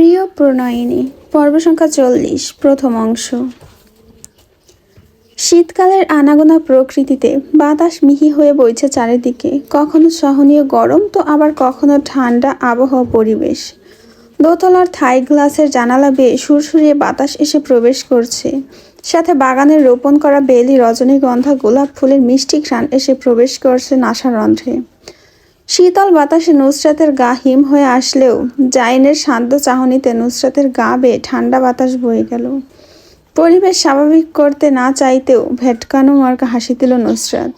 প্রিয় প্রণয়িনী, পর্ব সংখ্যা চল্লিশ, প্রথম অংশ। শীতকালের আনাগোনা প্রকৃতিতে বাতাস মিহি হয়ে বইছে চারিদিকে। কখনো সহনীয় গরম, তো আবার কখনো ঠান্ডা আবহাওয়া পরিবেশ। দোতলার থাই গ্লাসের জানালা বেয়ে সুরসুরিয়ে বাতাস এসে প্রবেশ করছে। সাথে বাগানের রোপণ করা বেলি, রজনীগন্ধা, গোলাপ ফুলের মিষ্টি ঘ্রাণ এসে প্রবেশ করছে নাসারন্ধ্রে শীতল বাতাসে নুসরাতের গা হিম হয়ে আসলেও জাইনের শান্ত চাহনিতে নুসরাতের গা বেয়ে ঠান্ডা বাতাস বয়ে গেল। পরিবেশ স্বাভাবিক করতে না চাইতেও ভেটকানো মার্কা হাসি দিল নুসরাত।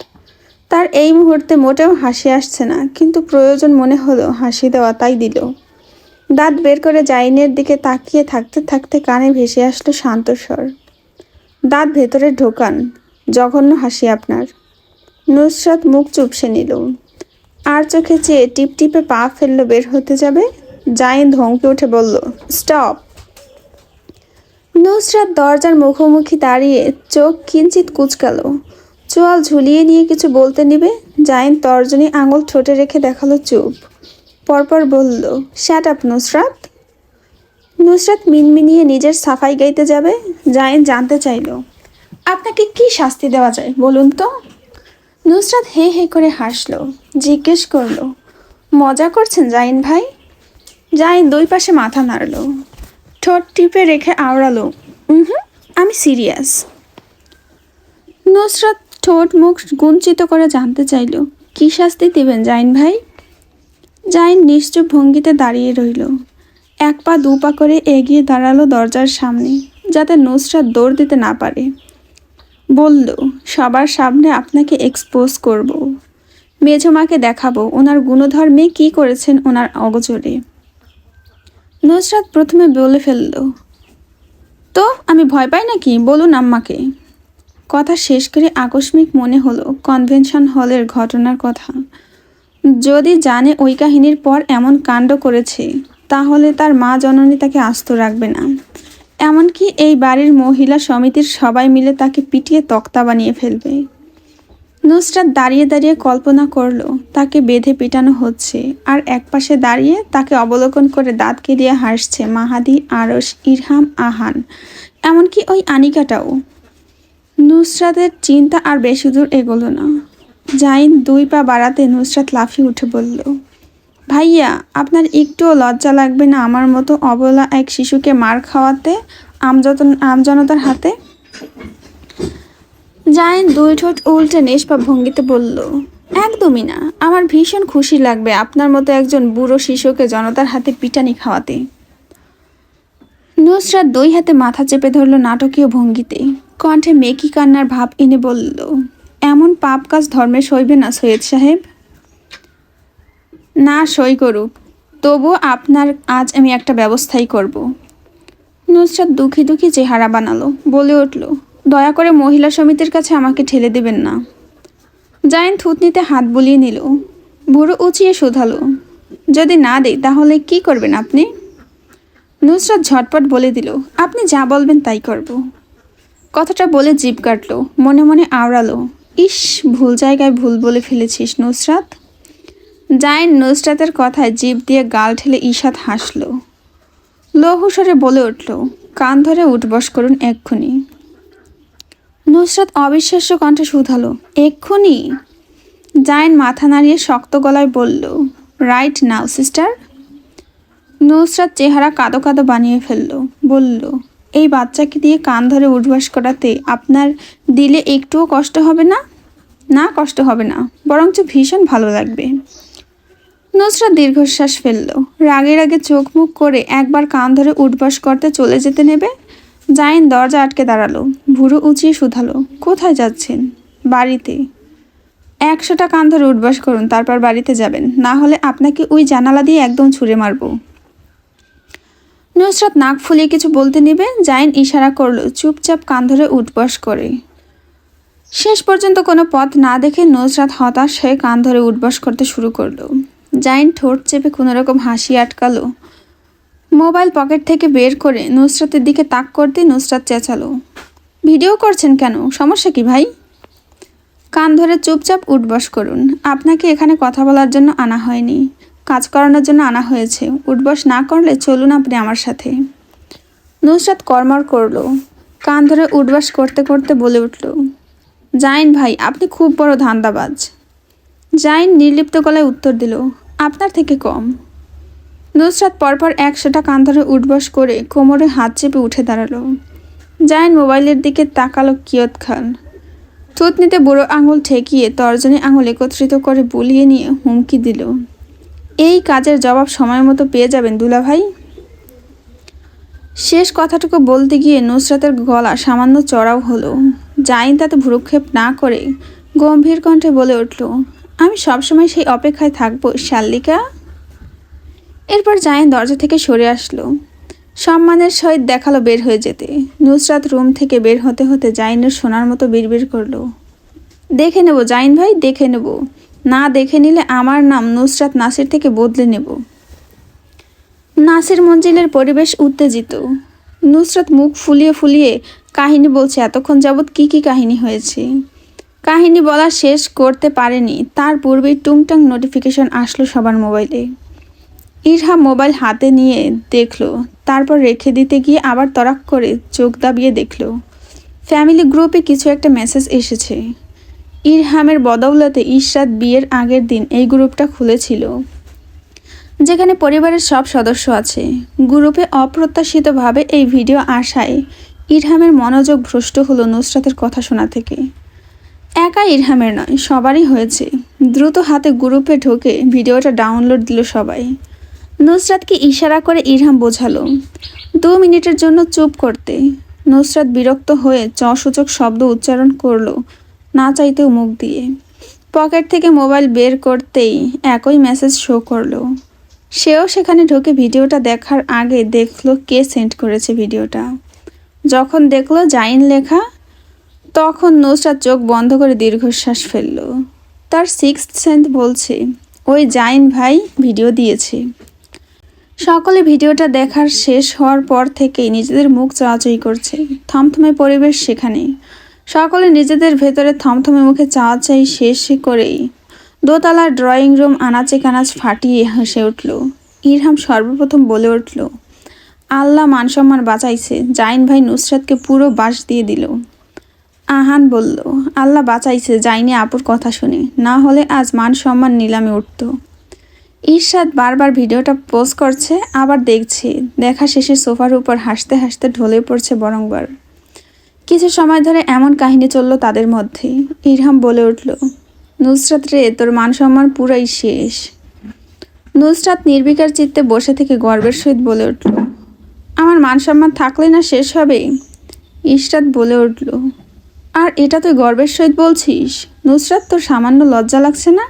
তার এই মুহূর্তে মোটেও হাসি আসছে না, কিন্তু প্রয়োজন মনে হলো হাসি দেওয়া তাই দিল। দাঁত বের করে জাইনের দিকে তাকিয়ে থাকতে থাকতে কানে ভেসে আসলো শান্ত স্বর। দাঁত ভেতরে ঢোকান, জঘন্য হাসি আপনার। নুসরাত মুখ চুপসে নিল। আর চোখে চেয়ে টিপ টিপে পা ফেলল বের হতে যাবে? জাইন ধমকে উঠে বলল, স্টপ! নুসরাত দরজার মুখোমুখি দাঁড়িয়ে চোখ কিঞ্চিত কুচকাল। চোয়াল ঝুলিয়ে নিয়ে কিছু বলতে নিবে? জাইন তর্জনী আঙুল ঠোঁটে রেখে দেখাল চুপ। পরপর বলল শ্যাট আপ নুসরাত! নুসরাত মিনমিনিয়ে নিজের সাফাই গাইতে যাবে। জাইন জানতে চাইল, আপনাকে কি শাস্তি দেওয়া যায় বলুন তো? নুসরাত হে হে করে হাসলো, জিজ্ঞেস করল, মজা করছেন জাইন ভাই? জাইন দুই পাশে মাথা নাড়লো, ঠোঁট টিপে রেখে আওড়ালো হুম আমি সিরিয়াস। নুসরাত ঠোঁট মুখ গুঞ্চিত করে জানতে চাইল, কি শাস্তি দিবেন জাইন ভাই? জাইন নিশ্চুপ ভঙ্গিতে দাঁড়িয়ে রইল, এক পা দু পা করে এগিয়ে দাঁড়াল দরজার সামনে, যাতে নুসরাত দৌড় দিতে না পারে। বলল, সবার সামনে আপনাকে এক্সপোজ করব। মেঝমাকে দেখাবো, ওনার গুণধর্মে কি করেছেন ওনার অগচরে নুসরাত প্রথমে বলে ফেলল, তো, আমি ভয় পাই নাকি? বলুন আম্মাকে। কথা শেষ করে আকস্মিক মনে হলো কনভেনশন হলের ঘটনার কথা। যদি জানে ওই কাহিনীর পর এমন কাণ্ড করেছে, তাহলে তার মা জননী তাকে আস্ত রাখবে না। এমনকি এই বাড়ির মহিলা সমিতির সবাই মিলে তাকে পিটিয়ে তক্তা বানিয়ে ফেলবে। নুসরাত দাঁড়িয়ে দাঁড়িয়ে কল্পনা করল, তাকে বেঁধে পিটানো হচ্ছে, আর একপাশে দাঁড়িয়ে তাকে অবলোকন করে দাঁত কেলিয়ে হাসছে মাহাদি আরস ইরহাম, আহান, এমনকি ওই আনিকাটাও। নুসরাতের চিন্তা আর বেশি দূর এগোলো না। জাইন দুই পা বাড়াতে নুসরাত লাফিয়ে উঠে বলল ভাইয়া, আপনার একটুও লজ্জা লাগবে না আমার মতো অবলা এক শিশুকে মার খাওয়াতে আমজনতার হাতে? জায়েন দুই ঠোঁট উল্টে নিষ্পাপ ভঙ্গিতে বলল, একদমই না, আমার ভীষণ খুশি লাগবে আপনার মতো একজন বুড়ো শিশুকে জনতার হাতে পিটানি খাওয়াতে। নুসরাত দুই হাতে মাথা চেপে ধরল নাটকীয় ভঙ্গিতে। কণ্ঠে মেকি কান্নার ভাব এনে বলল, এমন পাপ কাজ ধর্মে সইবে না সৈয়দ সাহেব। না সই করুক, তবু আপনার আজ আমি একটা ব্যবস্থাই করব। নুসরাত দুঃখী দুঃখী চেহারা বানালো, বলে উঠল, দয়া করে মহিলা সমিতির কাছে আমাকে ঠেলে দেবেন না। জায়েন থুতনিতে হাত বুলিয়ে নিল বুড়ো উঁচিয়ে শোধালো, যদি না দেই তাহলে কি করবেন আপনি? নুসরাত ঝটপট বলে দিল, আপনি যা বলবেন তাই করব। কথাটা বলে জিভ কাটলো, মনে মনে আওড়ালো, ইস, ভুল জায়গায় ভুল বলে ফেলেছিস নুসরাত। জাইন নুসরাতের কথায় জিভ দিয়ে গাল ঠেলে ঈশাত হাসল। লৌহুসরে বলে উঠল, কান ধরে উঠবস করুন এক্ষুনি। নুসরাত অবিশ্বাস্য কণ্ঠে শুধালো, এক্ষুনি? জাইন মাথা নাড়িয়ে শক্ত গলায় বলল, রাইট নাও, সিস্টার। নুসরাত চেহারা কাদো কাদো বানিয়ে ফেলল, বলল, এই বাচ্চাকে দিয়ে কান ধরে উঠবাস করাতে আপনার দিলে একটুও কষ্ট হবে না? না, কষ্ট হবে না, বরঞ্চ ভীষণ ভালো লাগবে। নুসরাত দীর্ঘশ্বাস ফেলল। রাগে রাগে চোখ মুখ করে একবার কান ধরে উঠবাস করতে চলে যেতে নেবে? জাইন দরজা আটকে দাঁড়াল। ভুরু উঁচিয়ে শুধালো। কোথায় যাচ্ছেন? বাড়িতে। একশোটা কান ধরে উঠবাস করুন, তারপর বাড়িতে যাবেন। না হলে আপনাকে ওই জানালা দিয়ে একদম ছুঁড়ে মারবো। নুসরাত নাক ফুলিয়ে কিছু বলতে নিবে? জাইন ইশারা করল, চুপচাপ কান ধরে উঠবাস করে। শেষ পর্যন্ত কোনো পথ না দেখে নুসরাত হতাশ হয়ে কান ধরে উঠবাস করতে শুরু করল। জাইন ঠোঁট চেপে কোনোরকম হাসি আটকালো। মোবাইল পকেট থেকে বের করে নুসরাতের দিকে তাক করতেই নুসরাত চেঁচালো। ভিডিও করছেন কেন? সমস্যা কি ভাই? কান ধরে চুপচাপ উঠবস করুন। আপনাকে এখানে কথা বলার জন্য আনা হয়নি। কাজ করানোর জন্য আনা হয়েছে। উঠবস না করলে চলুন আপনি আমার সাথে। নুসরাত কর্মর করল। কান ধরে উঠবাস করতে করতে বলে উঠল জাইন ভাই, আপনি খুব বড় ধান্দাবাজ। জাইন নির্লিপ্ত গলায় উত্তর দিল, আপনার থেকে কম। নুসরাত পরপর একশোটা কান ধরে উঠবস করে কোমরে হাত চেপে উঠে দাঁড়াল। জাইন মোবাইলের দিকে তাকালো কিয়ত খান। থুতনিতে বুড়ো আঙুল ঠেকিয়ে তর্জনী আঙুল একত্রিত করে বুলিয়ে নিয়ে হুমকি দিল, এই কাজের জবাব সময় মতো পেয়ে যাবেন দুলাভাই। শেষ কথাটুকু বলতে গিয়ে নুসরাতের গলা সামান্য চড়াও হলো। জাইন তাতে ভ্রুক্ষেপ না করে গম্ভীর কণ্ঠে বলে উঠল আমি সবসময় সেই অপেক্ষায় থাকব শাল্লিকা এরপর জাইন দরজা থেকে সরে আসলো। সম্মানের সহিত দেখাল বের হয়ে যেতে। নুসরাত রুম থেকে বের হতে হতে জাইনের সোনার মতো বিড়বিড় করল। দেখে নেব জাইন ভাই, দেখে নেব। না দেখে নিলে আমার নাম নুসরাত নাসির থেকে বদলে নেব। নাসির মঞ্জিলের পরিবেশ উত্তেজিত। নুসরাত মুখ ফুলিয়ে ফুলিয়ে কাহিনী বলছে, এতক্ষণ যাবৎ কি কি কাহিনী হয়েছে? কাহিনী বলা শেষ করতে পারেনি। তার পূর্বেই টুংটাং নোটিফিকেশন আসলো সবার মোবাইলে ইরহা মোবাইল হাতে নিয়ে দেখল, তারপর রেখে দিতে গিয়ে আবার তরাক করে চোখ দাবিয়ে দেখল। ফ্যামিলি গ্রুপে কিছু একটা মেসেজ এসেছে। ইরহামের বদৌলতে ইশরাত বিয়ের আগের দিন এই গ্রুপটা খুলেছিল, যেখানে পরিবারের সব সদস্য আছে। গ্রুপে অপ্রত্যাশিতভাবে এই ভিডিও আসায় ইরহামের মনোযোগ ভ্রষ্ট হলো নুসরাতের কথা শোনা থেকে। একা ইরহামের নয়, সবারই হয়েছে। দ্রুত হাতে গ্রুপে ঢোকে ভিডিওটা ডাউনলোড দিল সবাই। নুসরাতকে ইশারা করে ইরহাম বোঝালো, দু মিনিটের জন্য চুপ করতে। নুসরাত বিরক্ত হয়ে চসূচক শব্দ উচ্চারণ করল, না চাইতেও মুখ দিয়ে। পকেট থেকে মোবাইল বের করতেই একই মেসেজ শো করল। সেও সেখানে ঢুকে ভিডিওটা দেখার আগে দেখল কে সেন্ড করেছে ভিডিওটা। যখন দেখল জাইন লেখা তখন নুসরাত চোখ বন্ধ করে দীর্ঘশ্বাস ফেলল। তার সিক্স সেন্ট বলছে, ওই জাইন ভাই ভিডিও দিয়েছে। সকলে ভিডিওটা দেখার শেষ হওয়ার পর থেকেই নিজেদের মুখ চাওয়াচাই করছে। থমথমে পরিবেশ সেখানে। সকলে নিজেদের ভেতরে থমথমে মুখে চাওয়াচাই শেষ করেই দোতলার ড্রয়িং রুম আনাচে কানাচ ফাটিয়ে হেসে উঠল। ইরহাম সর্বপ্রথম বলে উঠল, আল্লাহ মানসম্মান বাঁচাইছে। জাইন ভাই নুসরাতকে পুরো বাস দিয়ে দিল। আহান বলল, আল্লাহ বাঁচাইছে, যাইনি আপুর কথা শুনে। না হলে আজ মান সম্মান নিলামে উঠত। ঈর্ষাদ বারবার ভিডিওটা পোস্ট করছে, আবার দেখছে। দেখা শেষে সোফার উপর হাসতে হাসতে ঢলে পড়ছে বরংবার। কিছু সময় ধরে এমন কাহিনী চলল তাদের মধ্যে। ইরহাম বলে উঠল, নুসরাত রে, তোর মান সম্মান পুরাই শেষ। নুসরাত নির্বিকার চিত্তে বসে থেকে গর্বের সহিত বলে উঠল, আমার মান সম্মান থাকলে না শেষ হবে? ইশরাত বলে উঠল আর এটা তুই গর্বের সহিত বলছিস? নুসরাত তোর সামান্য লজ্জা লাগছে না?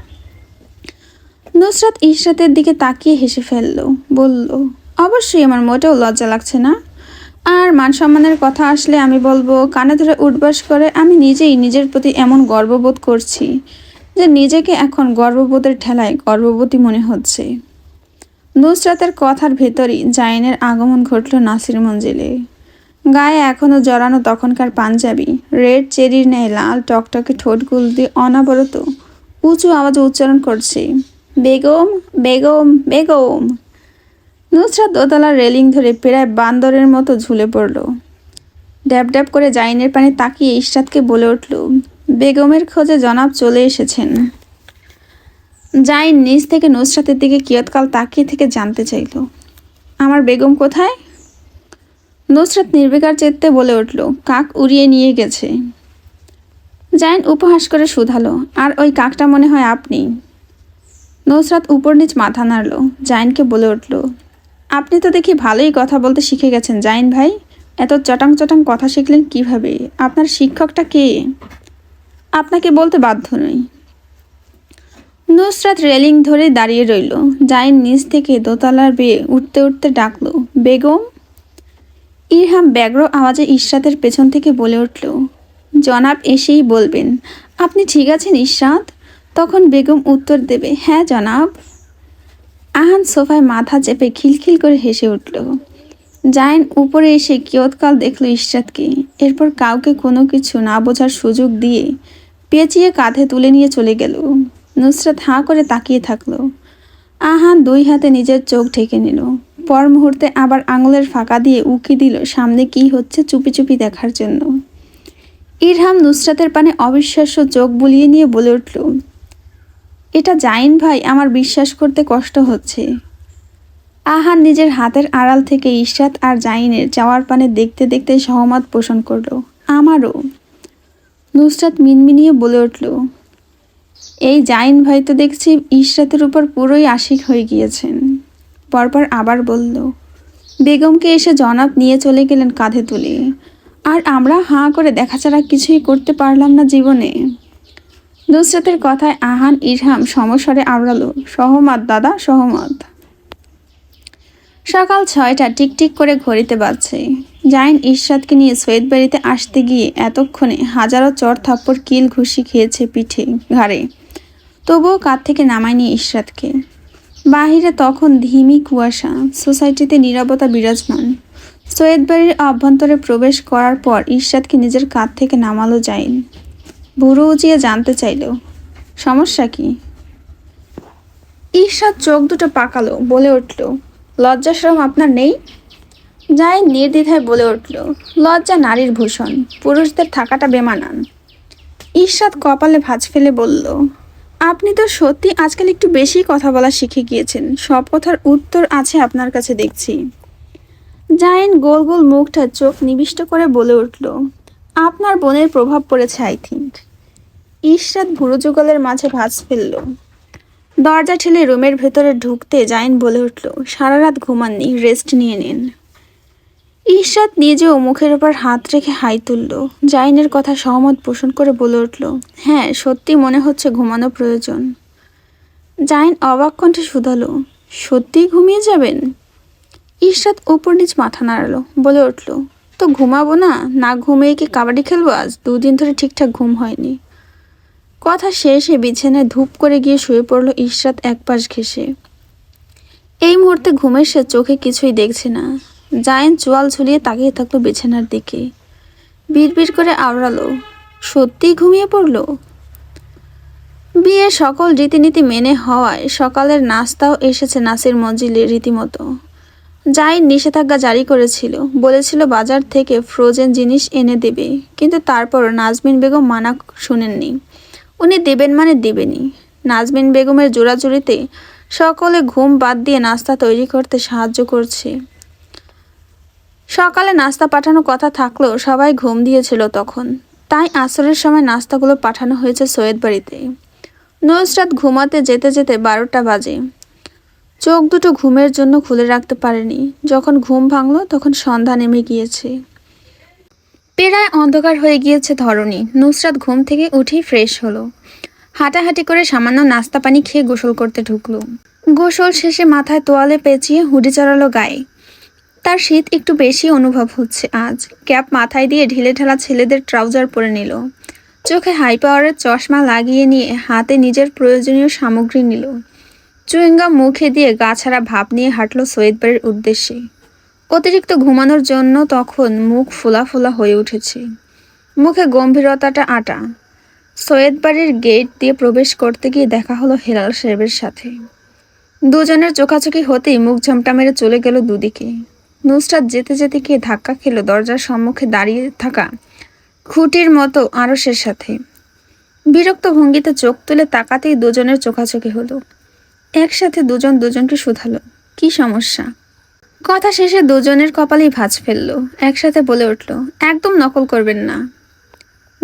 নুসরাত ইশরাতের দিকে তাকিয়ে হেসে ফেলল, বলল, অবশ্যই আমার মোটেও লজ্জা লাগছে না। আর মান সম্মানের কথা আসলে আমি বলব, কানে ধরে উঠবাস করে আমি নিজেই নিজের প্রতি এমন গর্ববোধ করছি, যে নিজেকে এখন গর্ববোধের ঠেলায় গর্ভবতী মনে হচ্ছে। নুসরাতের কথার ভেতরই জাইনের আগমন ঘটল নাসির মঞ্জিলে। গায়ে এখনও জড়ানো তখনকার পাঞ্জাবি। রেড চেরির ন্যায় লাল টকটকে ঠোঁটগুল দিয়ে অনাবরত উঁচু আওয়াজে উচ্চারণ করছে, বেগম বেগম বেগম। নুসরাত দোতলার রেলিং ধরে প্রায় বান্দরের মতো ঝুলে পড়ল। ড্যাব ড্যাব করে জাইনের পানে তাকিয়ে ইশরাতকে বলে উঠল, বেগমের খোঁজে জনাব চলে এসেছেন। জাইন নিজ থেকে নুসরাতের দিকে কিয়ৎকাল তাকিয়ে থেকে জানতে চাইল, আমার বেগম কোথায়? নুসরাত নির্বিকার চেত্তে বলে উঠল, কাক উড়িয়ে নিয়ে গেছে। জাইন উপহাস করে শুধালো, আর ওই কাকটা মনে হয় আপনি। নুসরাত উপর নিচ মাথা নাড়ল জাইনকে বলে উঠল, আপনি তো দেখি ভালোই কথা বলতে শিখে গেছেন জাইন ভাই। এত চটাং চটাং কথা শিখলেন কীভাবে? আপনার শিক্ষকটা কে? আপনাকে বলতে বাধ্য নই। নুসরাত রেলিং ধরে দাঁড়িয়ে রইল। জাইন নিচ থেকে দোতলার বেয়ে উঠতে উঠতে ডাকলো, বেগম? ইরহাম ব্যগ্র আওয়াজে ইশরাতের পেছন থেকে বলে উঠল, জনাব এসেই বলবেন। আপনি ঠিক আছেন ইশরাত? তখন বেগম উত্তর দেবে হ্যাঁ জনাব। আহান সোফায় মাথা চেপে খিলখিল করে হেসে উঠল, জাইন, উপরে এসে কিয়ৎকাল দেখল ইশরাতকে। এরপর কাউকে কোনো কিছু না বোঝার সুযোগ দিয়ে পেঁচিয়ে কাঁধে তুলে নিয়ে চলে গেল। নুসরাত হাঁ করে তাকিয়ে থাকল। আহান দুই হাতে নিজের চোখ ঢেকে নিল। পর মুহূর্তে আবার আঙুলের ফাঁকা দিয়ে উকি দিল, সামনে কি হচ্ছে চুপি চুপি দেখার জন্য। ইরহাম নুসরাতের পানে অবিশ্বাস্য চোখ বুলিয়ে নিয়ে বলে উঠল, এটা জাইন ভাই, আমার বিশ্বাস করতে কষ্ট হচ্ছে। আহান নিজের হাতের আড়াল থেকে ইশরাত আর জাইনের যাওয়ার পানে দেখতে দেখতে সহমত পোষণ করল, আমারও। নুসরাত মিনমিনিয়ে বলে উঠল, এই জাইন ভাই তো দেখছি ইশরাতের উপর পুরোই আশিক হয়ে গিয়েছেন। পরপর আবার বলল, বেগমকে এসে জনাব নিয়ে চলে গেলেন কাঁধে তুলে। আর আমরা হাঁ করে দেখা ছাড়া কিছুই করতে পারলাম না জীবনে নুসরাতের কথায় আহান, ইরহাম সমস্বরে আওড়ালো, সহমত দাদা, সহমত। সকাল ছয়টা টিকটিক করে ঘড়িতে বাজছে। জাইন ইশরাতকে নিয়ে সৈয়দ বাড়িতে আসতে গিয়ে এতক্ষণে হাজারো চর থাপ্পড়, কিল, ঘুষি খেয়েছে পিঠে, ঘাড়ে। তবুও কাঁধ থেকে নামায়নি ইশরাতকে বাহিরে তখন ধিমি কুয়াশা, সোসাইটিতে নীরবতা বিরাজমান। সৈয়দ বাড়ির অভ্যন্তরে প্রবেশ করার পর ইশরাতকে নিজের কাঁধ থেকে নামালো জাইন। বুড়ো উঁচিয়ে জানতে চাইল, সমস্যা কি? ঈর্ষাদ চোখ দুটো পাকালো, বলে উঠল, লজ্জাশ্রম আপনার নেই? যাই নির্দ্বিধায় বলে উঠল, লজ্জা নারীর ভূষণ, পুরুষদের থাকাটা বেমানান। ঈর্ষাদ কপালে ভাঁজ ফেলে বলল আপনি তো সত্যি আজকাল একটু বেশি কথা বলা শিখে গিয়েছেন। সব কথার উত্তর আছে আপনার কাছে দেখছি। জাইন গোল গোল মুখটা চোখ নিবিষ্ট করে বলে উঠল, আপনার বোনের প্রভাব পড়েছে আই থিঙ্ক ঈর্ষাদ ভুরু যুগলের মাঝে ভাঁজ ফেলল। দরজা ঠেলে রুমের ভেতরে ঢুকতে জাইন বলে উঠল, সারা রাত ঘুমাননি রেস্ট নিয়ে নিন। ঈর্ষাদ নিজেও মুখের ওপর হাত রেখে হাই তুলল। জাইনের কথা সহমত পোষণ করে বলে উঠল হ্যাঁ সত্যি মনে হচ্ছে ঘুমানো প্রয়োজন। জাইন অবাক কণ্ঠে শুধালো, সত্যিই ঘুমিয়ে যাবেন? ঈর্ষাদ উপর নিচ মাথা নাড়ালো, বলে উঠল, তো ঘুমাবো না? না ঘুমিয়ে কি কাবাডি খেলব আজ? দুদিন ধরে ঠিকঠাক ঘুম হয়নি। কথা শেষে বিছানায় ধূপ করে গিয়ে শুয়ে পড়ল ইশরাত এক পাশ ঘেসে এই মুহূর্তে ঘুমের সে চোখে কিছুই দেখছে না। জায়েন চোয়াল ঝুলিয়ে তাকিয়ে থাকল বিছানার দিকে। বিড়বিড় করে আওড়ালো। সত্যিই ঘুমিয়ে পড়ল? বিয়ের সকল রীতিনীতি মেনে হওয়ায় সকালের নাস্তাও এসেছে নাসির মঞ্জিলে রীতিমতো। যাই নিষেধাজ্ঞা জারি করেছিল, বলেছিল বাজার থেকে ফ্রোজেন জিনিস এনে দেবে, কিন্তু তারপর নাজমিন বেগম মানা শুনেননি। উনি দেবেন মানে দেবেনই নাজমিন বেগমের জোড়াজুড়িতে সকলে ঘুম বাদ দিয়ে নাস্তা তৈরি করতে সাহায্য করছে। সকালে নাস্তা পাঠানোর কথা থাকলেও সবাই ঘুম দিয়েছিল তখন। তাই আসরের সময় নাস্তাগুলো পাঠানো হয়েছে সৈয়দ বাড়িতে। নুসরাত ঘুমাতে যেতে যেতে বারোটা বাজে। চোখ দুটো ঘুমের জন্য খুলে রাখতে পারেনি। যখন ঘুম ভাঙলো, তখন সন্ধ্যা নেমে গিয়েছে। পেরায় অন্ধকার হয়ে গিয়েছে ধরনী নুসরাত ঘুম থেকে উঠেই ফ্রেশ হলো। হাঁটাহাঁটি করে সামান্য নাস্তা পানি খেয়ে গোসল করতে ঢুকলো। গোসল শেষে মাথায় তোয়ালে পেঁচিয়ে হুডি চড়ালো গায়ে। তার শীত একটু বেশি অনুভব হচ্ছে আজ। ক্যাপ মাথায় দিয়ে ঢিলে ঢালা ছেলেদের ট্রাউজার পরে নিল। চোখে হাই পাওয়ারের চশমা লাগিয়ে নিয়ে হাতে নিজের প্রয়োজনীয় সামগ্রী নিল। চুইঙ্গাম মুখে দিয়ে গা ছাড়া ভাব নিয়ে হাঁটলো সৈয়দ বাড়ির উদ্দেশ্যে। অতিরিক্ত ঘুমানোর জন্য তখন মুখ ফোলা ফোলা হয়ে উঠেছে। মুখে গম্ভীরতাটা আটা। সৈয়দ বাড়ির গেট দিয়ে প্রবেশ করতে গিয়ে দেখা হলো হেলাল সাহেবের সাথে। দুজনের চোখাচোখি হতেই মুখ ঝমটা মেরে চলে গেল দুদিকে। নুসরাত যেতে যেতে গিয়ে ধাক্কা খেলো দরজার সম্মুখে দাঁড়িয়ে থাকা খুঁটির মতো আরসের সাথে। বিরক্ত ভঙ্গিতে চোখ তুলে তাকাতেই দুজনের চোখাচোখি হলো। একসাথে দুজন দুজনকে শুধালো। কি সমস্যা? কথা শেষে দুজনের কপালেই ভাঁজ ফেলল। একসাথে বলে উঠল, একদম নকল করবেন না।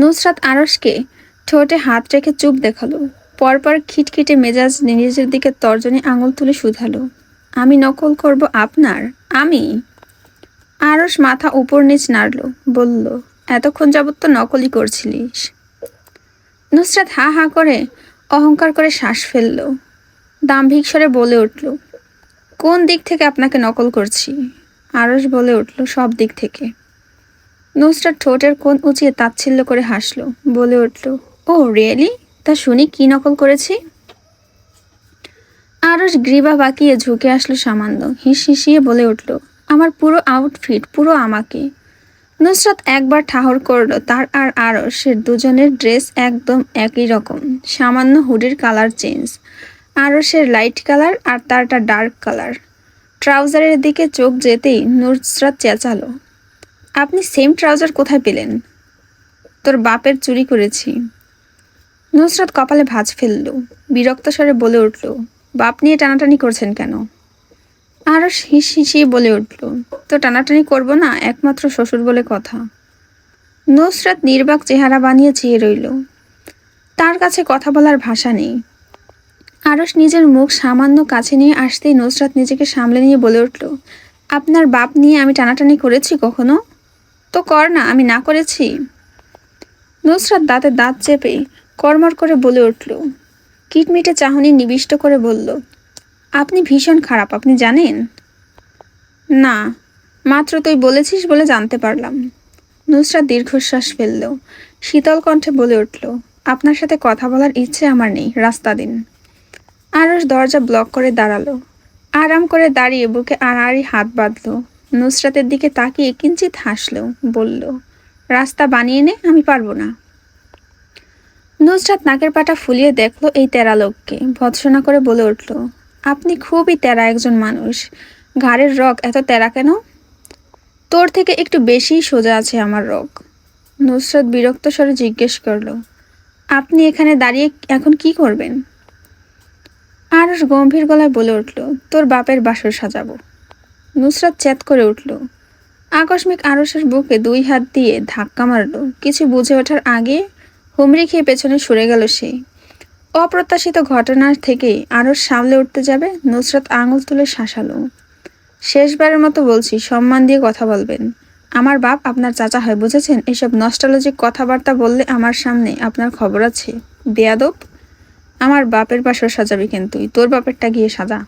নুসরাত আরসকে ঠোঁটে হাত রেখে চুপ দেখাল। পরপর খিটখিটে মেজাজ নিজের দিকে তর্জনী আঙুল তুলে শুধালো। আমি নকল করব আপনার, আমি? আরস মাথা উপর নিচ নাড়ল, বলল, এতক্ষণ যাবত তো নকলই করছিলিস। নুসরাত হা হা করে অহংকার করে শ্বাস ফেলল, দাম্ভিক স্বরে বলে উঠল, কোন দিক থেকে আপনাকে নকল করছি? আরস বলে উঠল, সব দিক থেকে। নুসরাত ঠোঁটের কোন উঁচিয়ে তাচ্ছিল্য করে হাসলো, বলে উঠল, ও, রিয়েলি? তা শুনি কি নকল করেছি? আরস গ্রীবা বাকিয়ে ঝুঁকে আসলো সামান্য। হিস হিসিয়ে বলে উঠল, আমার পুরো আউটফিট পুরো আমাকে। নুসরাত একবার ঠাহর করল, তার আর আরসের দুজনের ড্রেস একদম একই রকম। সামান্য হুডির কালার চেঞ্জ আরসের লাইট কালার আর তারটা ডার্ক কালার ট্রাউজারের দিকে চোখ যেতেই নুসরাত চেঁচালো, আপনি সেম ট্রাউজার কোথায় পেলেন? তোর বাপের চুরি করেছি। নুসরাত কপালে ভাঁজ ফেলল, বিরক্ত স্বরে বলে উঠল বাপ নিয়ে টানাটানি করছেন কেন? আরও হিস হিসিয়ে বলে উঠল, তো টানাটানি করব না, একমাত্র শ্বশুর বলে কথা। নুসরাত নির্বাক চেহারা বানিয়ে চেয়ে রইল। তার কাছে কথা বলার ভাষা নেই। আরস নিজের মুখ সামান্য কাছে নিয়ে আসতেই নুসরাত নিজেকে সামলে নিয়ে বলে উঠল, আপনার বাপ নিয়ে আমি টানাটানি করেছি কখনো? তো কর না, আমি না করেছি? নুসরাত দাঁতে দাঁত চেপে কর্মর করে বলে উঠল কিটমিটে চাহনি নিবিষ্ট করে বলল, আপনি ভীষণ খারাপ, আপনি জানেন? না, মাত্র তুই বলেছিস বলে জানতে পারলাম। নুসরাত দীর্ঘশ্বাস ফেলল, শীতল কণ্ঠে বলে উঠল, আপনার সাথে কথা বলার ইচ্ছে আমার নেই, রাস্তা দিন। আরস দরজা ব্লক করে দাঁড়াল, আরাম করে দাঁড়িয়ে বুকে আড়াআড়ি হাত বাঁধলো, নুসরাতের দিকে তাকিয়ে কিঞ্চিত হাসল, বলল, রাস্তা বানিয়ে নে, আমি পারব না। নুসরাত নাকের পাটা ফুলিয়ে দেখল এই তেরা লোককে। ভৎসনা করে বলে উঠল, আপনি খুবই তেরা একজন মানুষ। ঘাড়ের রগ এত তেরা কেন? তোর থেকে একটু বেশিই সোজা আছে আমার রগ। নুসরাত বিরক্ত স্বরে জিজ্ঞেস করল, আপনি এখানে দাঁড়িয়ে এখন কি করবেন? আরস গম্ভীর গলায় বলে উঠল, তোর বাপের বাসর সাজাবো। নুসরাত চ্যাত করে উঠল, আকস্মিক আরসের বুকে দুই হাত দিয়ে ধাক্কা মারলো। কিছু বুঝে ওঠার আগে হুমড়ি খেয়ে পেছনে সরে গেল সে। অপ্রত্যাশিত ঘটনার থেকেই আরস সামলে উঠতে যাবে নুসরাত আঙুল তুলে শাসালো। শেষবারের মতো বলছি, সম্মান দিয়ে কথা বলবেন। আমার বাপ আপনার চাচা হয়, বুঝেছেন? এসব নস্টালজিক কথাবার্তা বললে আমার সামনে আপনার খবর আছে। বেয়াদব। আমার বাপের বাসর সাজাবি কিন্তু, তোর বাপেরটা গিয়ে সাজা।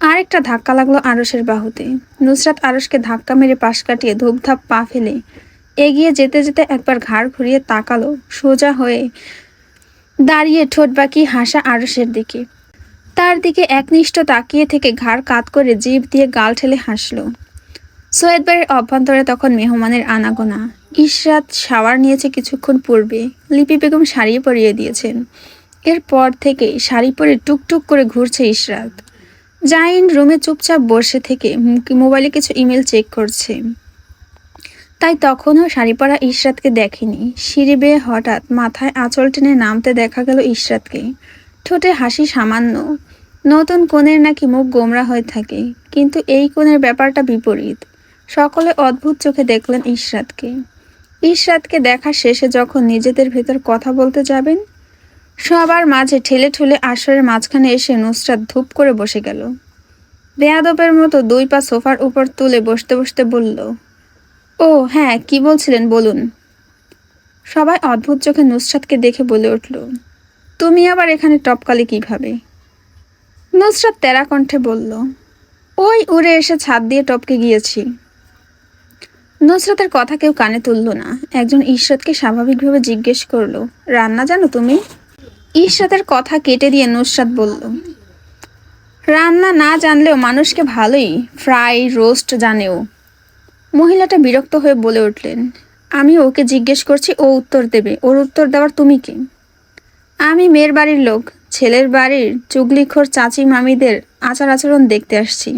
আরেকটা ধাক্কা লাগল আরসের বাহুতে। নুসরাত আরসকে ধাক্কা মেরে পাশ কাটিয়ে ধূপধাপ পা ফেলে এগিয়ে যেতে যেতে একবার ঘাড় ঘুরিয়ে তাকালো, সোজা হয়ে দাঁড়িয়ে ঠোঁট বাকি হাসা আরসের দিকে। তার দিকে একনিষ্ঠ তাকিয়ে থেকে ঘাড় কাত করে জিভ দিয়ে গাল ঠেলে হাসলো। সৈয়দ বাড়ির অভ্যন্তরে তখন মেহমানের আনাগোনা। ইশরাত শাওয়ার নিয়েছে কিছুক্ষণ পূর্বে। লিপি বেগম শাড়ি পরিয়ে দিয়েছেন। এরপর থেকে শাড়ি পরে টুকটুক করে ঘুরছে ইশরাত জাইন রুমে চুপচাপ বসে থেকে মোবাইলে কিছু ইমেল চেক করছে। তাই তখনও শাড়ি পরা ইশরাতকে দেখেনি। সিঁড়ি বেয়ে হঠাৎ মাথায় আঁচল টেনে নামতে দেখা গেল ইশরাতকে ঠোঁটে হাসি সামান্য। নতুন কোণের নাকি মুখ গোমরা হয়ে থাকে, কিন্তু এই কোণের ব্যাপারটা বিপরীত। সকলে অদ্ভুত চোখে দেখলেন ইশরাতকে। ইশরাতকে দেখা শেষে যখন নিজেদের ভেতর কথা বলতে যাবেন, সবার মাঝে ঠেলে ঠুলে আসরের মাঝখানে এসে নুসরাত ধূপ করে বসে গেল। বেয়াদবের মতো দুই পা সোফার উপর তুলে বসতে বসতে বলল ও হ্যাঁ কি বলছিলেন, বলুন। সবাই অদ্ভুত চোখে নুসরাতকে দেখে বলে উঠল, তুমি আবার এখানে টপকালে কীভাবে? নুসরাত তেরা কণ্ঠে বলল, ওই উড়ে এসে ছাদ দিয়ে টপকে গিয়েছি। নুসরাতের কথা কেউ কানে তুলল না। একজন ঈশ্বরকে স্বাভাবিকভাবে জিজ্ঞেস করল, রান্না জানো তুমি? ঈশ্বরের কথা কেটে দিয়ে নুসরাত বলল, রান্না না জানলেও মানুষকে ভালোই, ফ্রাই, রোস্ট জানেও। মহিলাটা বিরক্ত হয়ে বলে উঠলেন, আমি ওকে জিজ্ঞেস করছি, ও উত্তর দেবে। ওর উত্তর দেওয়ার তুমি কি? আমি মেয়ের বাড়ির লোক, ছেলের বাড়ির চুগলিখোর চাচি মামিদের আচার আচরণ দেখতে আসছি।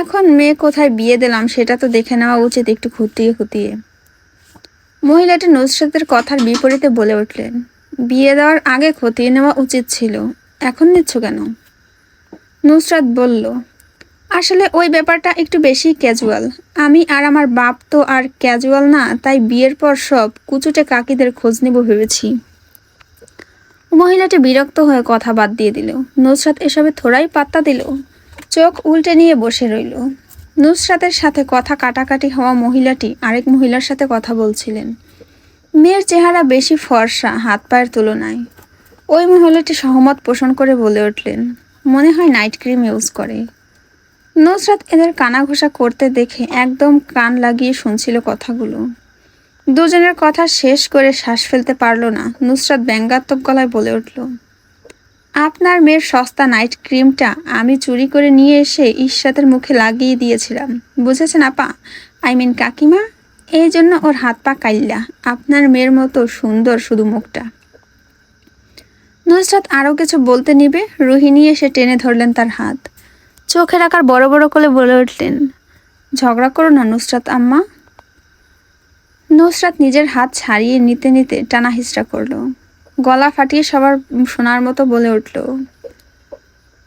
এখন মেয়ে কোথায় বিয়ে দিলাম সেটা তো দেখে নেওয়া উচিত একটু খুঁটিয়ে খুঁটিয়ে। মহিলাটি নুসরাতের কথার বিপরীতে বলে উঠলেন, বিয়ে দেওয়ার আগে খতিয়ে নেওয়া উচিত ছিল, এখন নিচ্ছ কেন? নুসরাত বলল আসলে ওই ব্যাপারটা একটু বেশি ক্যাজুয়াল আমি আর আমার বাপ তো আর ক্যাজুয়াল না, তাই বিয়ের পর সব কুচুটে কাকিদের খোঁজ নেব ভেবেছি। মহিলাটি বিরক্ত হয়ে কথা বাদ দিয়ে দিল। নুসরাত এসবে থোড়াই পাত্তা দিল। চোখ উল্টে নিয়ে বসে রইল। নুসরাতের সাথে কথা কাটাকাটি হওয়া মহিলাটি আরেক মহিলার সাথে কথা বলছিলেন। মেয়ের চেহারা বেশি ফর্সা, হাত পায়ের তুলনায়। ওই মহিলাটি সহমত পোষণ করে বলে উঠলেন, মনে হয় নাইট ক্রিম ইউজ করে। নুসরাত এদের কানা ঘোষা করতে দেখে একদম কান লাগিয়ে শুনছিল কথাগুলো। দুজনের কথা শেষ করে শ্বাস ফেলতে পারল না। নুসরাত ব্যঙ্গাত্মক গলায় বলে উঠল, আপনার মেয়ের সস্তা নাইট ক্রিমটা আমি চুরি করে নিয়ে এসে ঈশ্বরের মুখে লাগিয়ে দিয়েছিলাম। বুঝেছেন আপা? আই মিন কাকিমা? এই জন্য ওর হাত পা কাইল্লা। আপনার মেয়ের মতো সুন্দর শুধু মুখটা। নুসরাত আরও কিছু বলতে নিবে রোহিণী এসে টেনে ধরলেন তার হাত। চোখের আকার বড় বড় করে বলে উঠলেন, ঝগড়া করো না নুসরাত আম্মা। নুসরাত নিজের হাত ছাড়িয়ে নিতে নিতে টানা হিসড়া করল। গলা ফাটিয়ে সবার শোনার মতো বলে উঠল,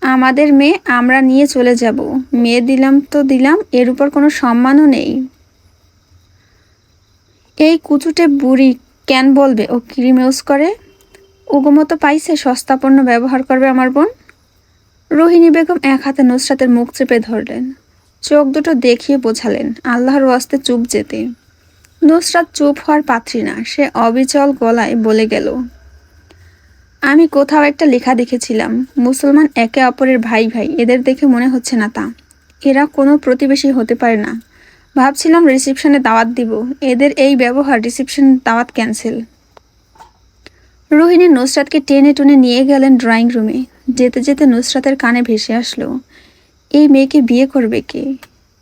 আমাদের মেয়ে, আমরা নিয়ে চলে যাব। মেয়ে দিলাম তো দিলাম, এর উপর কোনো সম্মানও নেই। এই কুচুটে বুড়ি কেন বলবে? ও ক্রিম ইউজ করে? উগমতো পাইছে সস্তা পণ্য ব্যবহার করবে আমার বোন। রোহিণী বেগম এক হাতে নুসরাতের মুখ চেপে ধরলেন। চোখ দুটো দেখিয়ে বোঝালেন, আল্লাহর ওয়াস্তে চুপ যেতে। নুসরাত চুপ হওয়ার পাত্রী না, সে অবিচল গলায় বলে গেল, আমি কোথাও একটা লেখা দেখেছিলাম, মুসলমান একে অপরের ভাই ভাই, এদের দেখে মনে হচ্ছে না তা। এরা কোনো প্রতিবেশী হতে পারে না। ভাবছিলাম রিসেপশনে দাওয়াত দিব, এদের এই ব্যবহার রিসেপশন দাওয়াত ক্যান্সেল রোহিণী নুসরাতকে টেনে টুনে নিয়ে গেলেন ড্রয়িং রুমে যেতে যেতে নুসরাতের কানে ভেসে আসলো, এই মেয়েকে বিয়ে করবে কে?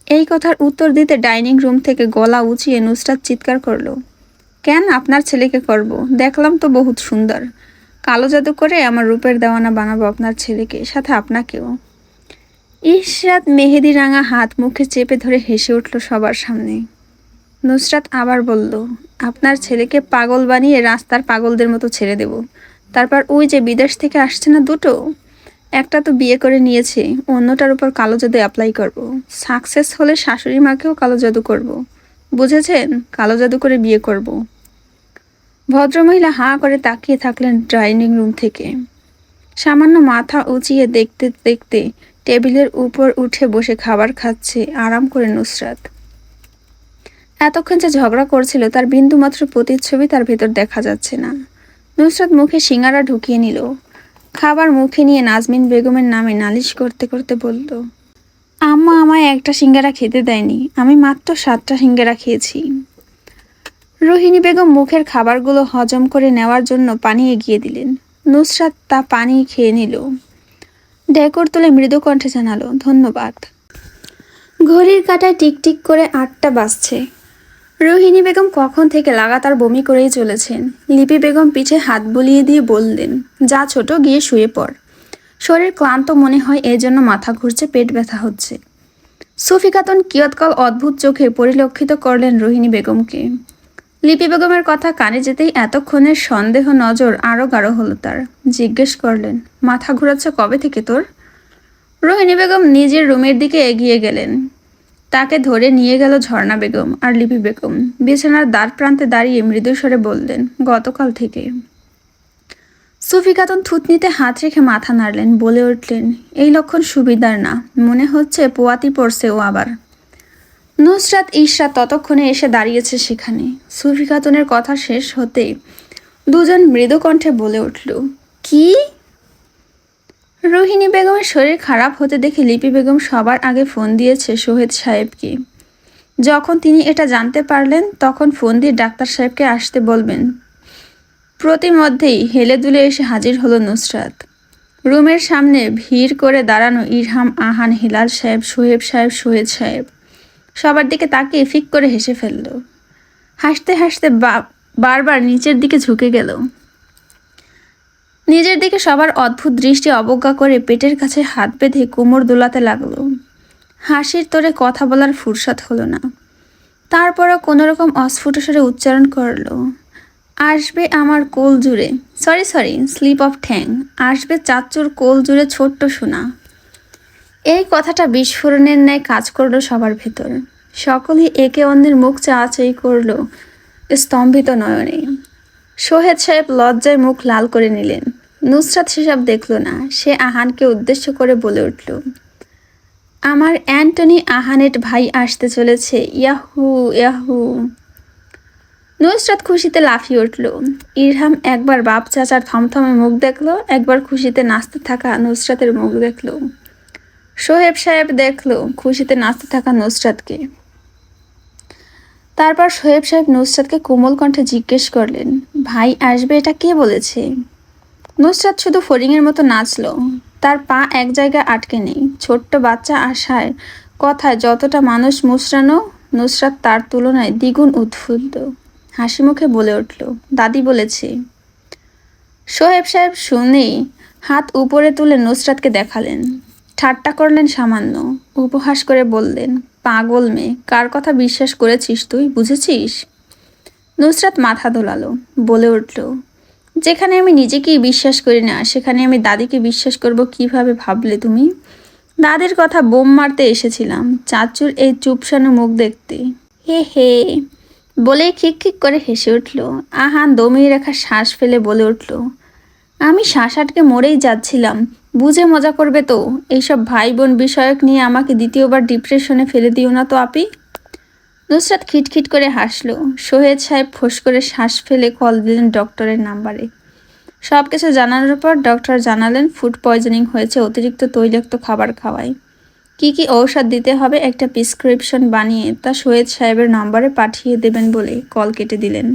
এই কথার উত্তর দিতে ডাইনিং রুম থেকে গলা উঁচিয়ে নুসরাত চিৎকার করল, কেন আপনার ছেলেকে করব? দেখলাম তো বহুত সুন্দর। কালো জাদু করে আমার রূপের দেওয়ানা বানাবো আপনার ছেলেকে, সাথে আপনাকেও। ইশরাত মেহেদি রাঙা হাত মুখে চেপে ধরে হেসে উঠল সবার সামনে। নুসরাত আবার বলল আপনার ছেলেকে পাগল বানিয়ে রাস্তার পাগলদের মতো ছেড়ে দেব তারপর ওই যে বিদেশ থেকে আসছে না দুটো একটা তো বিয়ে করে নিয়েছে, অন্যটার উপর কালো জাদু অ্যাপ্লাই করব। সাকসেস হলে শাশুড়ি মাকেও কালো জাদু করব। বুঝেছেন কালো জাদু করে বিয়ে করব। ভদ্রমহিলা হাঁ করে তাকিয়ে থাকলেন ডাইনিং রুম থেকে সামান্য মাথা উঁচিয়ে দেখতে দেখতে টেবিলের উপর উঠে বসে খাবার খাচ্ছে, আরাম করে নুসরাত এতক্ষণ যে ঝগড়া করছিল, তার বিন্দুমাত্র প্রতিচ্ছবি তার ভেতর দেখা যাচ্ছে না। নুসরাত মুখে সিঙ্গারা ঢুকিয়ে নিল। খাবার মুখে নিয়ে নাজমিন বেগমের নামে নালিশ করতে করতে বলল, আম্মা আমায় একটা সিঙ্গারা খেতে দেয়নি, আমি মাত্র সাতটা সিঙ্গারা খেয়েছি। রোহিণী বেগম মুখের খাবারগুলো হজম করে নেওয়ার জন্য পানি এগিয়ে দিলেন। নুসরাত তা পানি খেয়ে নিল। ডেকর তুলে মৃদু কণ্ঠে জানালো, ধন্যবাদ। ঘড়ির কাঁটায় টিকটিক করে আটটা বাজছে। রোহিণী বেগম কখন থেকে লাগাতার বমি করেই চলেছেন? লিপি বেগম পিঠে হাত বুলিয়ে দিয়ে বললেন, যা ছোট, গিয়ে শুয়ে পড়। শরীর ক্লান্ত মনে হয় এই জন্য মাথা ঘুরছে, পেট ব্যথা হচ্ছে। সুফি খাতুন কিয়ৎকাল অদ্ভুত চোখে পরিলক্ষিত করলেন রোহিণী বেগমকে। লিপি বেগমের কথা কানে যেতেই এতক্ষণের সন্দেহ নজর আরও গাঢ় হলো তার। জিজ্ঞেস করলেন, মাথা ঘোরাচ্ছে কবে থেকে তোর? রোহিণী বেগম নিজের রুমের দিকে এগিয়ে গেলেন। তাকে ধরে নিয়ে গেল ঝর্ণা বেগম আর লিপি বেগম। বিছানার দ্বার প্রান্তে দাঁড়িয়ে মৃদুস্বরে বললেন, গতকাল থেকে। সুফি খাতুন থুতনিতে হাত রেখে মাথা নাড়লেন, বলে উঠলেন, এই লক্ষণ সুবিধার না, মনে হচ্ছে পোয়াতি পড়ছে ও আবার। নুসরাত ইশরাত ততক্ষণে এসে দাঁড়িয়েছে সেখানে। সুফি খাতুনের কথা শেষ হতে দুজন মৃদু কণ্ঠে বলে উঠল, কি? রোহিণী বেগমের শরীর খারাপ হতে দেখে লিপি বেগম সবার আগে ফোন দিয়েছে সোহেদ সাহেবকে। যখন তিনি এটা জানতে পারলেন, তখন ফোন দিয়ে ডাক্তার সাহেবকে আসতে বলবেন। প্রতিমধ্যেই হেলে দুলে এসে হাজির হলো নুসরাত। রুমের সামনে ভিড় করে দাঁড়ানো ইরহাম, আহান, হিলাল সাহেব সোহেব সাহেব সোহেদ সাহেব। সবার দিকে তাকিয়ে ফিক করে হেসে ফেলল। হাসতে হাসতে বারবার নিচের দিকে ঝুঁকে গেল। নিজের দিকে সবার অদ্ভুত দৃষ্টি অবজ্ঞা করে পেটের কাছে হাত বেঁধে কোমর দোলাতে লাগল। হাসির তোরে কথা বলার ফুরসত হলো না। তারপরও কোনোরকম অস্ফুট স্বরে উচ্চারণ করল, আসবে আমার কোল জুড়ে। সরি সরি, স্লিপ অফ ঠ্যাং, আসবে চাচ্চুর কোল জুড়ে ছোট্ট সোনা। এই কথাটা বিস্ফোরণের ন্যায় কাজ করল সবার ভেতর। সকলেই একে অন্যের মুখ চাচাই করল স্তম্ভিত নয়নে। সোহেদ সাহেব লজ্জায় মুখ লাল করে নিলেন। নুসরাত সেসব দেখল না। সে আহানকে উদ্দেশ্য করে বলে উঠল, আমার অ্যান্টনি আহানের ভাই আসতে চলেছে। Yahoo Yahoo. নুসরাত খুশিতে লাফিয়ে উঠল। ইরহাম একবার বাপ চাচার থমথমে মুখ দেখল, একবার খুশিতে নাচতে থাকা নুসরাতের মুখ দেখল। সোহেব সাহেব দেখল, খুশিতে নাচতে থাকা নুসরাতকে। তারপর সোহেব সাহেব নুসরাতকে কোমল কণ্ঠে জিজ্ঞেস করলেন ভাই আসবে এটা কে বলেছে? নুসরাত শুধু ফরিংয়ের মতো নাচলো। তার পা এক জায়গায় আটকে নেই। ছোট্ট বাচ্চা আশায় কথায় যতটা মানুষ মুসরানো, নুসরাত তার তুলনায় দ্বিগুণ উৎফুল্ল। হাসি মুখে বলে উঠল, দাদি বলেছে। সোহেব সাহেব শুনেই হাত উপরে তুলে নুসরাতকে দেখালেন। ঠাট্টা করলেন সামান্য। উপহাস করে বললেন, পাগল মেয়ে, কার কথা বিশ্বাস করেছিস তুই, বুঝেছিস? নুসরাত মাথা দোলালো, বলে উঠল, যেখানে আমি নিজেকেই বিশ্বাস করি না, সেখানে আমি দাদিকে বিশ্বাস করব কীভাবে ভাবলে তুমি? দাদির কথা বোম মারতে এসেছিলাম, চাচুর এই চুপসানো মুখ দেখতে। হে হে বলে খিক খিক করে হেসে উঠল। আহান দমিয়ে রাখা শ্বাস ফেলে বলে উঠল, আমি শ্বাস আটকে মরেই যাচ্ছিলাম, বুঝে মজা করবে তো? এইসব ভাই বোন বিষয়ক নিয়ে আমাকে দ্বিতীয়বার ডিপ্রেশনে ফেলে দিও না তো আপি? নুসরাত খিটখিট করে হাসলো। সোহেদ সাহেব ফোস করে শ্বাস ফেলে কল দিলেন ডক্টরের নাম্বারে। সব কিছু জানানোর পর ডক্টর জানালেন ফুড পয়জনিং হয়েছে, অতিরিক্ত তৈলাক্ত খাবার খাওয়ায়। কি কি ঔষধ দিতে হবে একটা প্রিসক্রিপশন বানিয়ে তা সোহেদ সাহেবের নম্বরে পাঠিয়ে দেবেন বলে কল কেটে দিলেন।